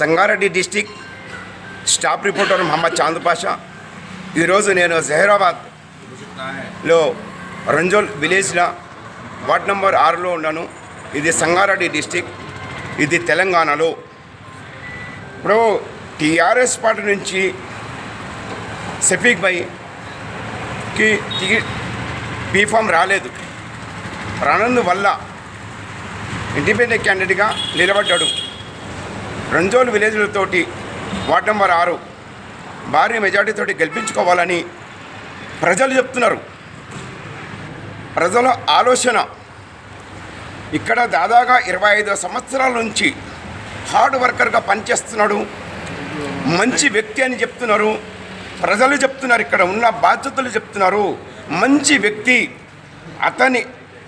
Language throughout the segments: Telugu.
Sangareddy district staff reporter Mohammed Chand Pasha. ఈరోజు నేను జహీరాబాద్లో రంజోల్ విలేజ్లో వార్డ్ నెంబర్ ఆరులో ఉన్నాను. ఇది సంగారెడ్డి డిస్టిక్ ఇది తెలంగాణలో. ఇప్పుడు టీఆర్ఎస్ పార్టీ నుంచి సఫీక్ భాయ్కి టికెట్ బీఫామ్ రాలేదు. రానందు వల్ల ఇండిపెండెంట్ క్యాండిడేట్గా నిలబడ్డాడు. రంజోల్ విలేజ్లతోటి వార్డు నెంబర్ ఆరు భారీ మెజార్టీతోటి గెలిపించుకోవాలని ప్రజలు చెప్తున్నారు. ప్రజల ఆలోచన ఇక్కడ దాదాగా ఇరవై ఐదు సంవత్సరాల నుంచి హార్డ్ వర్కర్గా పనిచేస్తున్నాడు. మంచి వ్యక్తి అని చెప్తున్నారు. ప్రజలు చెప్తున్నారు ఇక్కడ ఉన్న బాధ్యతలు చెప్తున్నారు. మంచి వ్యక్తి అతని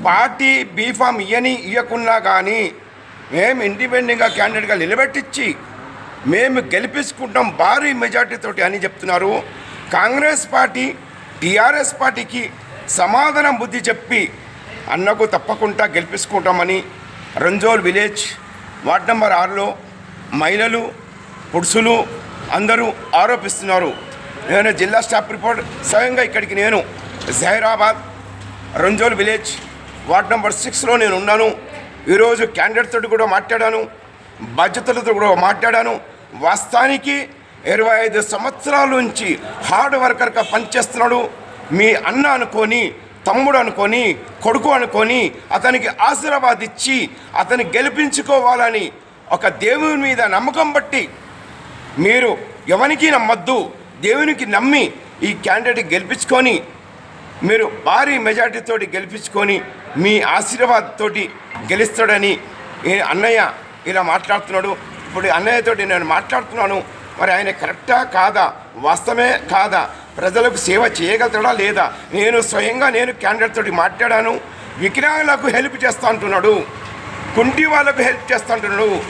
పార్టీ బీఫామ్ ఇయని ఇయ్యకున్నా కానీ మేము ఇండిపెండెంట్గా క్యాండిడేట్గా నిలబెట్టించి మేము గెలిపించుకుంటాం భారీ మెజార్టీతోటి అని చెప్తున్నారు. కాంగ్రెస్ పార్టీ టీఆర్ఎస్ పార్టీకి సమాధానం బుద్ధి చెప్పి అన్నకు తప్పకుండా గెలిపించుకుంటామని రంజోల్ విలేజ్ వార్డ్ నెంబర్ ఆరులో మహిళలు పురుషులు అందరూ ఆరోపిస్తున్నారు. నేను జిల్లా స్టాఫ్ రిపోర్ట్ స్వయంగా ఇక్కడికి నేను Zaheerabad Ranjol village ward number సిక్స్లో నేను ఉన్నాను. ఈరోజు క్యాండిడేట్ కూడా మాట్లాడాను బాధ్యతలతో కూడా మాట్లాడాను. వాస్తవానికి ఇరవై ఐదు సంవత్సరాల నుంచి హార్డ్ వర్కర్గా పనిచేస్తున్నాడు. మీ అన్న అనుకొని తమ్ముడు అనుకొని కొడుకు అనుకొని అతనికి ఆశీర్వాద్ ఇచ్చి అతన్ని గెలిపించుకోవాలని ఒక దేవుని మీద నమ్మకం బట్టి మీరు ఎవరికి నమ్మద్దు. దేవునికి నమ్మి ఈ క్యాండిడేట్ గెలిపించుకొని మీరు భారీ మెజార్టీతోటి గెలిపించుకొని మీ ఆశీర్వాద్ తోటి గెలుస్తాడని అన్నయ్య ఇలా మాట్లాడుతున్నాడు. ఇప్పుడు అన్నయ్యతోటి నేను మాట్లాడుతున్నాను. మరి ఆయన కరెక్టా కాదా? వాస్తవమే కాదా? ప్రజలకు సేవ చేయగలుగుతాడా లేదా? నేను స్వయంగా నేను క్యాండిడేట్ తోటి మాట్లాడాను. వికలాంగులకు హెల్ప్ చేస్తా అంటున్నాడు. కుంటి వాళ్ళకు హెల్ప్ చేస్తా అంటున్నాడు.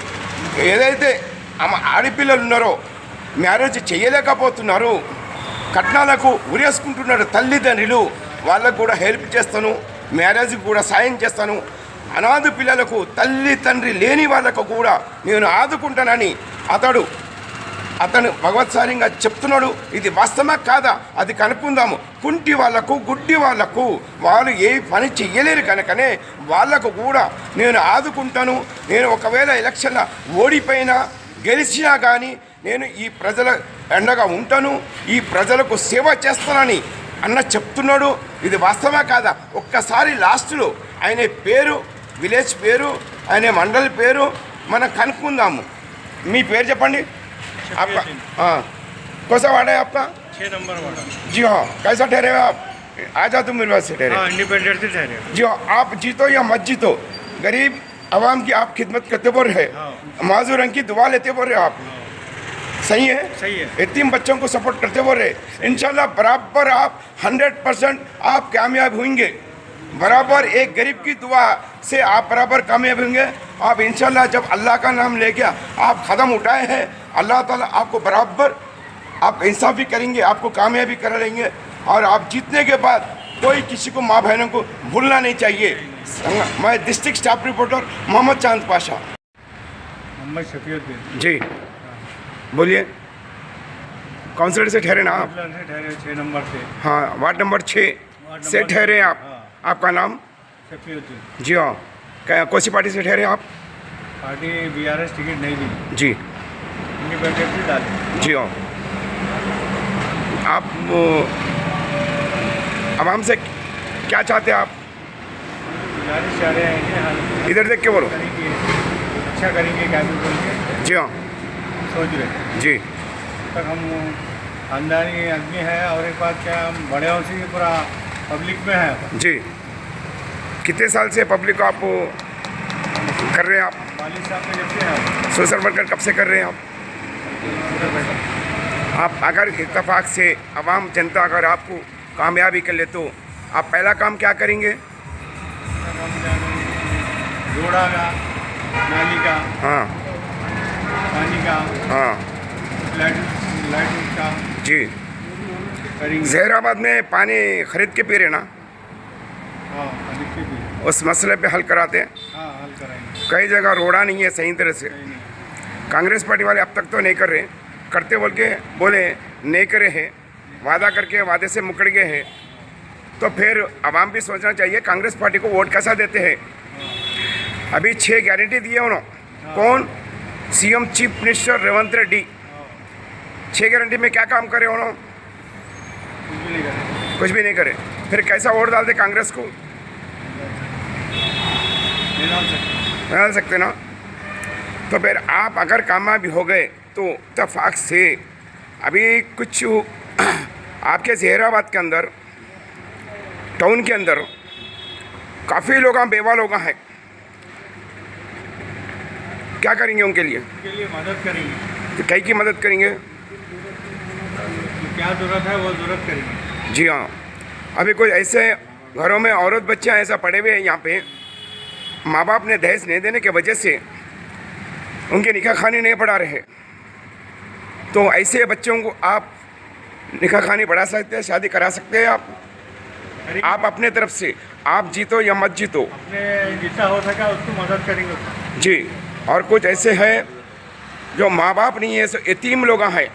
ఏదైతే ఆమె ఆడపిల్లలు ఉన్నారో మ్యారేజ్ చేయలేకపోతున్నారు. కట్నాలకు ఉరేసుకుంటున్నారు తల్లిదండ్రులు. వాళ్ళకు కూడా హెల్ప్ చేస్తాను మ్యారేజ్కి కూడా సాయం చేస్తాను. అనాథ పిల్లలకు తల్లి తండ్రి లేని వాళ్ళకు కూడా నేను ఆదుకుంటానని అతడు అతను భగవత్సారిగా చెప్తున్నాడు. ఇది వాస్తవమా కాదా? అది కనుక్కుందాము. కుంటి వాళ్ళకు గుడ్డి వాళ్ళకు వాళ్ళు ఏ పని చెయ్యలేరు కనుకనే వాళ్ళకు కూడా నేను ఆదుకుంటాను. నేను ఒకవేళ ఎలక్షన్ల ఓడిపోయినా గెలిచినా కానీ నేను ఈ ప్రజల ఎండగా ఉంటాను. ఈ ప్రజలకు సేవ చేస్తానని అన్న చెప్తున్నాడు ఇది వాస్తవా కాదా ఒక్కసారి లాస్ట్లో ఆయన పేరు విలేజ్ పేరు ఆయన మండలి పేరు మనం కనుక్కుందాము మీ పేరు చెప్పండి आपका हाँ कौन सा वार्ड है आपका छः नंबर वाला जी हाँ कैसा ठहरे हो आप आ जाओ तुम मेरे पास से ठहरे हाँ इंडिपेंडेंट से ठहरे जी हाँ आप जीतो या मत जीतो गरीब आवाम की आप खिदमत करते बोल रहे हाँ। माजूर रंग की दुआ लेते बोल रहे आप सही है? सही है। यतीम बच्चों को सपोर्ट करते बोल रहे इंशाल्लाह बराबर आप हंड्रेड परसेंट आप कामयाब होंगे। बराबर एक गरीब की दुआ से आप बराबर कामयाब होंगे। आप इंशाल्लाह जब अल्लाह का नाम लेके आप कदम उठाए हैं अल्लाह ताला आपको बराबर आप इंसाफी करेंगे आपको कामयाबी करा लेंगे और आप जीतने के बाद कोई किसी को माँ बहनों को भूलना नहीं चाहिए। मैं डिस्ट्रिक्ट स्टाफ रिपोर्टर मोहम्मद चाँद पाशा। मोहम्मद शफीउद्दीन। जी। बोलिए। काउंसलर से ठहरे ना आप? ठहरे छः नंबर से। हाँ वार्ड नंबर छः से ठहरे छः, आप। हाँ। आपका नाम? जी हाँ। क्या कौन सी पार्टी से ठहरे आप? Party B R S ticket नहीं दी जी। इंडिपेंडेंट से डाली। जी हाँ। आप आवाम से क्या चाहते हैं आप? हैं इधर देख के बोलो। अच्छा करेंगे जी हाँ। सोच रहे जी। तक हम खानदानी आदमी है और एक बात क्या हम बड़े हों से पूरा पब्लिक में है। जी। कितने साल से पब्लिक को आप कर रहे हैं आप? वालिद साहब के जब से हैं। सोशल वर्कर कब से कर रहे हैं आप? आप अगर इतफाक से आवाम जनता अगर आपको कामयाबी कर ले तो आप पहला काम क्या करेंगे? रोड़ा का नाली का। हाँ पानी का हाँ लाइट लाइट का जी। जहराबाद में पानी खरीद के पी रहे ना? हाँ उस मसले पे हल कराते हैं? हाँ हल कराएँगे। कई जगह रोड़ा नहीं है सही तरह से। कांग्रेस पार्टी वाले अब तक तो नहीं कर रहे करते बोल के बोले नहीं करे हैं। वादा करके वादे से मुकड़ गए हैं। तो फिर आवाम भी सोचना चाहिए कांग्रेस पार्टी को वोट कैसा देते हैं? अभी छः गारंटी दिए उन्होंने कौन? CM chief minister Revanth Reddy. छः गारंटी में क्या काम करे उन्होंने कुछ भी नहीं करें। कुछ भी नहीं करे फिर कैसा वोट डालते कांग्रेस को? नहीं डाल सकते। ना? तो फिर आप अगर कामयाबी हो गए तो इतफाक से अभी कुछ आपके जहराबाद के अंदर टाउन के अंदर काफ़ी लोग बेवा लोग हैं। क्या करेंगे उनके लिए? उनके लिए मदद करेंगे। तो कई की मदद करेंगे? क्या ज़रूरत है वो ज़रूरत करेंगे। जी हाँ। अभी कुछ ऐसे घरों में औरत बच्चे ऐसा पड़े हुए हैं यहाँ पे। माँ बाप ने दहेज नहीं देने की वजह से उनके निकाह खानी नहीं पढ़ा रहे। तो ऐसे बच्चों को आप निकाह खानी बढ़ा सकते हैं शादी करा सकते हैं आप। आप अपने तरफ़ से आप जीतो या मत जीतो। अपने जितना हो सका उसको मदद करेंगे जी। और कुछ ऐसे हैं जो माँ बाप नहीं है सो यतीम लोग हैं।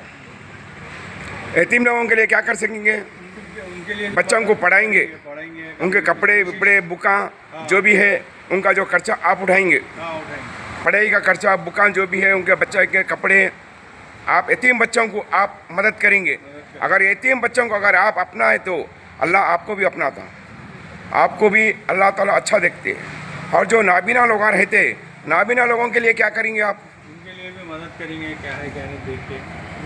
यतीम लोगों के लिए क्या कर सकेंगे? बच्चों को पढ़ाएँगे, उनके कपड़े वपड़े बुका, जो भी है, उनका जो खर्चा आप उठाएँगे। हाँ पढ़ाई का खर्चा, बुका जो भी है, उनके बच्चे के कपड़े, आप यतीम बच्चों को आप मदद करेंगे। अगर यतीम बच्चों को अगर आप अपनाए तो अल्लाह आपको भी अपनाता आपको भी अल्लाह ताला अच्छा देखते हैं। और जो नाबीना लोग रहते नाबीना लोगों के लिए क्या करेंगे आप? उनके लिए भी मदद करेंगे, क्या है, क्या नहीं देख के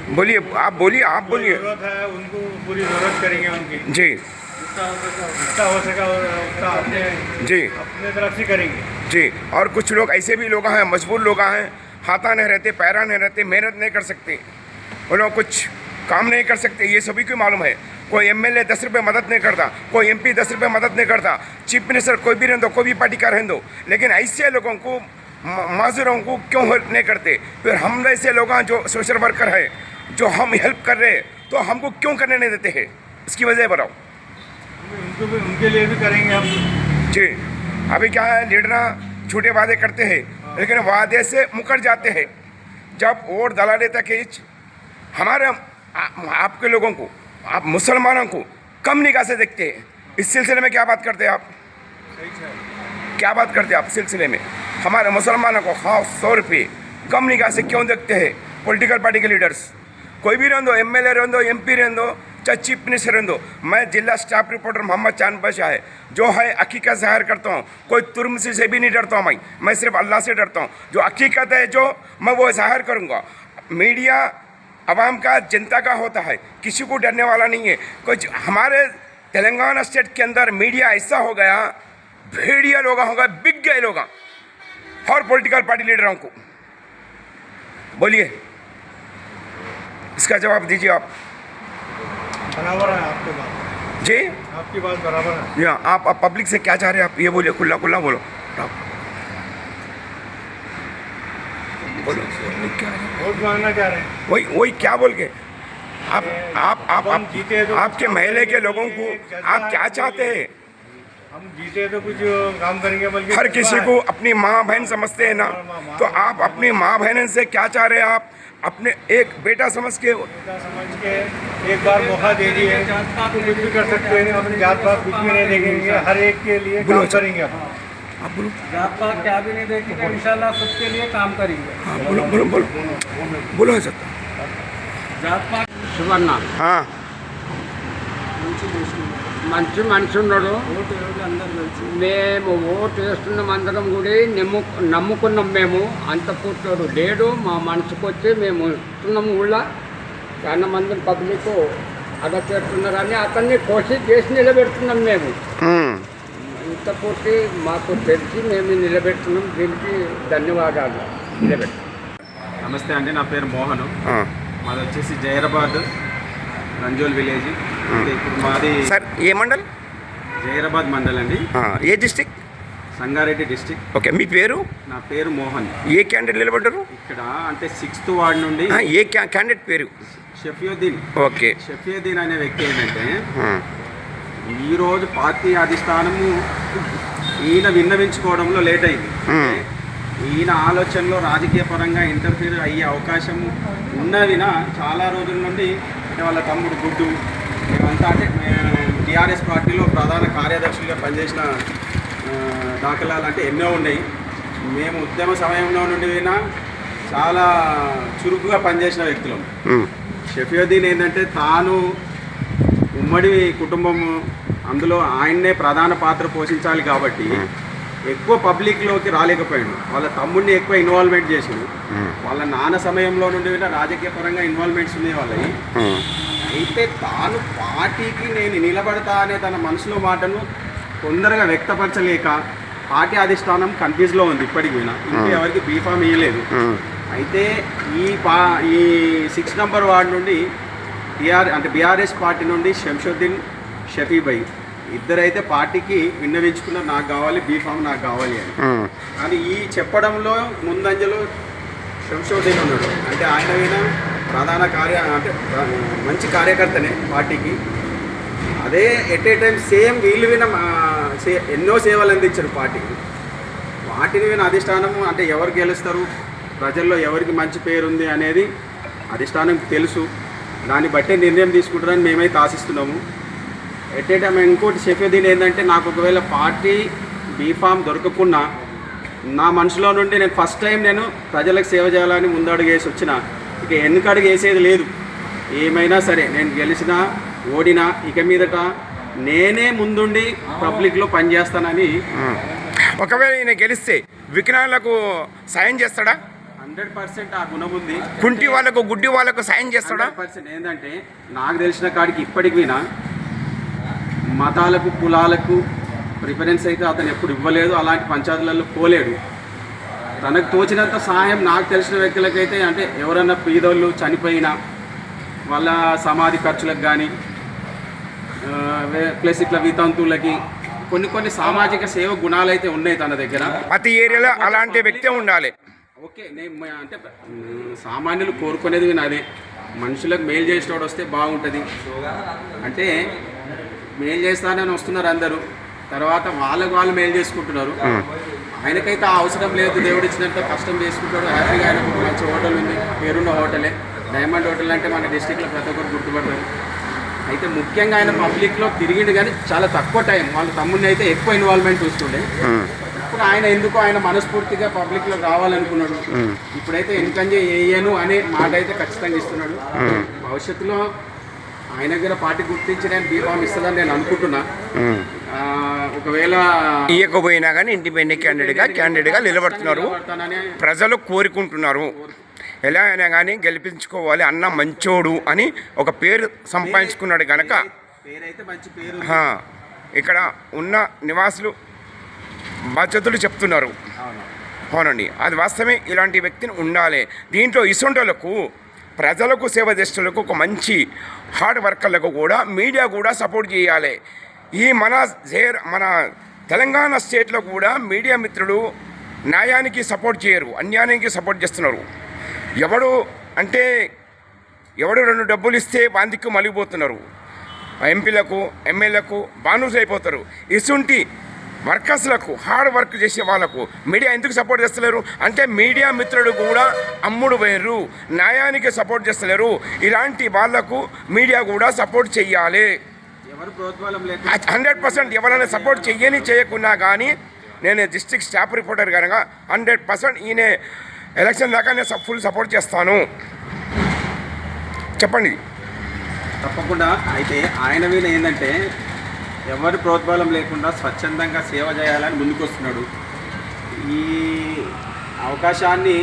बोलिए आप बोलिए आप बोलिए। ज़रूरत है उनको पूरी ज़रूरत करेंगे उनकी। जी। जितना हो सका उतना अपने जी। अपने तरफ़ से करेंगे। जी और कुछ लोग ऐसे भी लोग हैं मजबूर लोग हैं हाथा नहीं रहते पैरा नहीं रहते मेहनत नहीं कर सकते। वो लोग कुछ काम नहीं कर सकते ये सभी को मालूम है। कोई एमएलए दस रुपये मदद नहीं करता कोई एमपी दस रुपये मदद नहीं करता चीफ मिनिस्टर कोई भी रहने दो कोई भी पार्टी का रहने दो। लेकिन ऐसे लोगों को माजूरों को क्यों नहीं करते? फिर हम ऐसे लोग हैं जो सोशल वर्कर है जो हम हेल्प कर रहे हैं तो हमको क्यों करने नहीं देते हैं? इसकी वजह बताओ। उनको भी उनके लिए भी करेंगे हम। जी। अभी क्या है लीडर छोटे वादे करते हैं लेकिन वादे से मुकर जाते हैं। जब वोट दलाले तक खींच हमारे आपके लोगों को आप मुसलमानों को कम निगाह से देखते हैं इस सिलसिले में क्या बात करते हैं आप? क्या बात करते हैं आप सिलसिले में? हमारे मुसलमानों को खास तौर पे कम निगाह से क्यों देखते हैं? पॉलिटिकल पार्टी के लीडर्स कोई भी रहने दो एम एल ए रहने दो एम पी रहने दो चाहे चीफ मिनिस्टर रहने दो मैं जिला स्टाफ रिपोर्टर मोहम्मद चाँद बादशाह है, जो है हकीकत ज़ाहिर करता हूँ। कोई तुर्म से से भी नहीं डरता हूँ मैं मैं सिर्फ़ अल्लाह से डरता हूँ। जो हकीकत है, जो मैं वो ज़ाहिर करूँगा। मीडिया आवाम का, जनता का होता है, किसी को डरने वाला नहीं है। कुछ हमारे तेलंगाना स्टेट के अंदर मीडिया ऐसा हो गया, भेड़िया लोग हो गए, बिग गए लोग। और पॉलिटिकल पार्टी लीडरों को। बोलिए। इसका जवाब दीजिए आप। बराबर है आपके बात। जी? आपकी बात बराबर है। जी हाँ आप, आप पब्लिक से क्या चाह रहे हैं? आप ये बोलिए खुला खुला बोलो। आप बोलो। क्या है? वही वही क्या बोल के? आप आप आप, आप तो आपके कुछ महल्ले के लोगों को आप क्या चाहते हैं? हम जीते तो कुछ काम करेंगे बल्कि हर किसी को अपनी माँ बहन समझते हैं ना। तो आप अपनी माँ बहन से क्या चाह रहे हैं आप? अपने एक बेटा समझ के समझ के एक बार मौका दे दिए तो कुछ भी कर सकते हैं अपनी जात पात कुछ भी नहीं देखेंगे हर एक के लिए काम करेंगे। हाँ, आप बोलो। जात पात क्या भी नहीं देखेंगे हाँ, इन इंशाल्लाह सबके लिए काम करेंगे। हाँ, बोलो बोलो बोलो। बोलो है सकता जात पात सुवर्णा हाँ మంచి మనిషి ఉన్నాడు మేము ఓటు వేస్తున్నాం అందరం కూడా నమ్ము నమ్ముకున్నాం మేము. అంత పుట్టాడు. లేడు మా మనసుకు వచ్చి మేము ఇస్తున్నాము కూడా చాలా మంది పబ్లిక్ అలా చేస్తున్నారు కానీ అతన్ని కోసి చేసి నిలబెడుతున్నాం మేము. ఇంత పూర్తి మాకు తెలిసి మేము నిలబెడుతున్నాం. దీనికి ధన్యవాదాలు. నమస్తే అండి నా పేరు మోహను. మాది వచ్చేసి జైరాబాద్ రంజోల్ విలేజ్. మాది సార్ ఏ మండల్? జైరాబాద్ మండల్ అండి. ఏ డిస్టిక్? సంగారెడ్డి డిస్టిక్. ఓకే మీ పేరు? నా పేరు మోహన్. ఏ క్యాండిడేట్ నిలబడ్డారు? ఇక్కడ అంటే సిక్స్త్ వార్డ్ నుండి ఏ క్యాండిడేట్ పేరు? షఫియుద్దీన్. ఓకే. షఫియుద్దీన్ అనే వ్యక్తి ఏంటంటే ఈరోజు పార్టీ అధిష్టానము ఈయన విన్నవించుకోవడంలో లేట్ అయింది. ఈయన ఆలోచనలో రాజకీయ పరంగా ఇంటర్ఫీర్ అయ్యే అవకాశం ఉన్నదిన చాలా రోజుల నుండి వాళ్ళ తమ్ముడు గుడ్డు మేమంతా అంటే టీఆర్ఎస్ పార్టీలో ప్రధాన కార్యదర్శులుగా పనిచేసిన దాఖలాలు అంటే ఎన్నో ఉన్నాయి. మేము ఉద్యమ సమయంలో నుండి చాలా చురుకుగా పనిచేసిన వ్యక్తులం. షఫీయుద్దీన్ ఏంటంటే తాను ఉమ్మడి కుటుంబం అందులో ఆయన్నే ప్రధాన పాత్ర పోషించాలి కాబట్టి ఎక్కువ పబ్లిక్లోకి రాలేకపోయాడు. వాళ్ళ తమ్ముడిని ఎక్కువ ఇన్వాల్వ్మెంట్ చేసిండు. వాళ్ళ నాన్న సమయంలో నుండి రాజకీయ పరంగా ఇన్వాల్వ్మెంట్స్ ఉన్నాయి వాళ్ళవి. అయితే తాను పార్టీకి నేను నిలబడతా అనే తన మనసులో మాటను తొందరగా వ్యక్తపరచలేక పార్టీ అధిష్టానం కన్ఫ్యూజ్లో ఉంది ఇప్పటికి ఇంకా ఎవరికి బీఫామ్ ఇవ్వలేదు అయితే ఈ పా ఈ సిక్స్ నంబర్ వార్డు నుండి టీఆర్ అంటే బీఆర్ఎస్ పార్టీ నుండి శంషుద్దీన్ షఫీబై ఇద్దరైతే పార్టీకి విన్నవించుకున్నారు నాకు కావాలి బీఫామ్ నాకు కావాలి అని. కానీ ఈ చెప్పడంలో ముందంజలో శంషుద్దీన్ ఉన్నాడు. అంటే ఆయన ప్రధాన కార్య అంటే మంచి కార్యకర్తనే పార్టీకి. అదే ఎట్ ఏ టైం సేమ్ వీళ్ళు విన సే- ఎన్నో సేవలు అందించారు పార్టీకి వాటిని విన అధిష్టానం అంటే ఎవరు గెలుస్తారు? ప్రజల్లో ఎవరికి మంచి పేరుంది అనేది అధిష్టానం తెలుసు. దాన్ని బట్టే నిర్ణయం తీసుకుంటారని మేమైతే ఆశిస్తున్నాము. ఎట్ ఏ టైం ఇంకోటి చెప్పేది ఏంటంటే నాకు ఒకవేళ పార్టీ బీఫామ్ దొరకకుండా నా మనసులో నుండి నేను ఫస్ట్ టైం నేను ప్రజలకు సేవ చేయాలని ముందడుగేసి వచ్చిన ఇక వెనుకడుగు వేసేది లేదు? ఏమైనా సరే నేను గెలిచినా ఓడినా ఇక మీదట నేనే ముందుండి పబ్లిక్లో పనిచేస్తానని. ఒకవేళ ఈయన గెలిస్తే వికలాంగులకు సాయం చేస్తాడా? హండ్రెడ్ పర్సెంట్ ఆ గుణం ఉంది. కుంటి వాళ్ళకు గుడ్డి వాళ్ళకు సాయం చేస్తాడా? పర్సెంట్ ఏంటంటే నాకు తెలిసిన కాడికి ఇప్పటికి మతాలకు కులాలకు ప్రిఫరెన్స్ అయితే అతను ఎప్పుడు ఇవ్వలేదు. అలాంటి పంచాయతీలలో పోలేడు. తనకు తోచినంత సహాయం నాకు తెలిసిన వ్యక్తులకైతే అంటే ఎవరన్నా పీదోళ్ళు చనిపోయినా వాళ్ళ సమాధి ఖర్చులకు కానీ ప్లస్ ఇట్లా వితంతువులకి కొన్ని కొన్ని సామాజిక సేవ గుణాలు అయితే ఉన్నాయి తన దగ్గర. ప్రతి ఏరియాలో అలాంటి వ్యక్తి ఉండాలి. ఓకే నేను అంటే సామాన్యులు కోరుకునేది అదే మనుషులకు మేలు చేసేవాడు వస్తే బాగుంటుంది. అంటే మేలు చేస్తానని వస్తున్నారు అందరూ. తర్వాత వాళ్ళకు వాళ్ళు మేలు చేసుకుంటున్నారు. ఆయనకైతే ఆ అవసరం లేదు. దేవుడు ఇచ్చినంత కష్టం చేసుకుంటాడు. హ్యాపీగా ఆయన మంచి హోటల్ ఉంది. పేరున్న హోటలే. డైమండ్ హోటల్ అంటే మన డిస్టిక్లో ప్రతి ఒక్కరు గుర్తుపడతారు. అయితే ముఖ్యంగా ఆయన పబ్లిక్లో తిరిగిండు కానీ చాలా తక్కువ టైం. వాళ్ళ తమ్ముడిని అయితే ఎక్కువ ఇన్వాల్వ్మెంట్ చూస్తుండే. ఇప్పుడు ఆయన ఎందుకు ఆయన మనస్ఫూర్తిగా పబ్లిక్లో రావాలనుకున్నాడు ఇప్పుడైతే ఎందుకంటే వేయను అనే మాట అయితే ఖచ్చితంగా ఇస్తున్నాడు. భవిష్యత్తులో ఆయన దగ్గర పార్టీ గుర్తించి నేను బీఫామ్ ఇస్తుందని నేను అనుకుంటున్నా. ఒకవేళ ఇయ్యకపోయినా కానీ ఇండిపెండెంట్ క్యాండిడేట్గా క్యాండిడేట్గా నిలబడుతున్నారు. నిలబడతానని ప్రజలు కోరుకుంటున్నారు. ఎలా అయినా కానీ గెలిపించుకోవాలి అన్న మంచోడు అని ఒక పేరు సంపాదించుకున్నాడు ఆ, ఇక్కడ ఉన్న నివాసులు బాధ్యతలు చెప్తున్నారు. అవును. అవునండి. అది వాస్తవమే ఇలాంటి వ్యక్తిని ఉండాలి. దీంట్లో ఇసొంటలకు ప్రజలకు సేవ చేసేటలకు ఒక మంచి హార్డ్ వర్కర్లకు కూడా మీడియా కూడా సపోర్ట్ చేయాలి. ఈ మన జే- మన తెలంగాణ స్టేట్లో కూడా మీడియా మిత్రులు న్యాయానికి సపోర్ట్ చేయరు అన్యాయానికి సపోర్ట్ చేస్తున్నారు. ఎవడు అంటే ఎవడు రెండు డబ్బులు ఇస్తే వాందిక్కు మలిగిపోతున్నారు ఎంపీలకు ఎమ్మెల్యేలకు బానుస్ అయిపోతారు. ఇసుంటి వర్కర్స్లకు హార్డ్ వర్క్ చేసే వాళ్ళకు మీడియా ఎందుకు సపోర్ట్ చేస్తలేరు? అంటే మీడియా మిత్రుడు కూడా అమ్ముడు వేరు న్యాయానికి సపోర్ట్ చేస్తలేరు. ఇలాంటి వాళ్ళకు మీడియా కూడా సపోర్ట్ చెయ్యాలి. హండ్రెడ్ పర్సెంట్ ఎవరైనా సపోర్ట్ చెయ్యని చేయకున్నా కానీ నేను డిస్ట్రిక్ట్ స్టాఫ్ రిపోర్టర్ కనుక హండ్రెడ్ పర్సెంట్ ఈయన ఎలక్షన్ దాకా నేను ఫుల్ సపోర్ట్ చేస్తాను. చెప్పండి. తప్పకుండా. అయితే ఆయన మీద ఏంటంటే ఎవరి ప్రోద్బలం లేకుండా స్వచ్ఛందంగా సేవ చేయాలని ముందుకొస్తున్నాడు. ఈ అవకాశాన్ని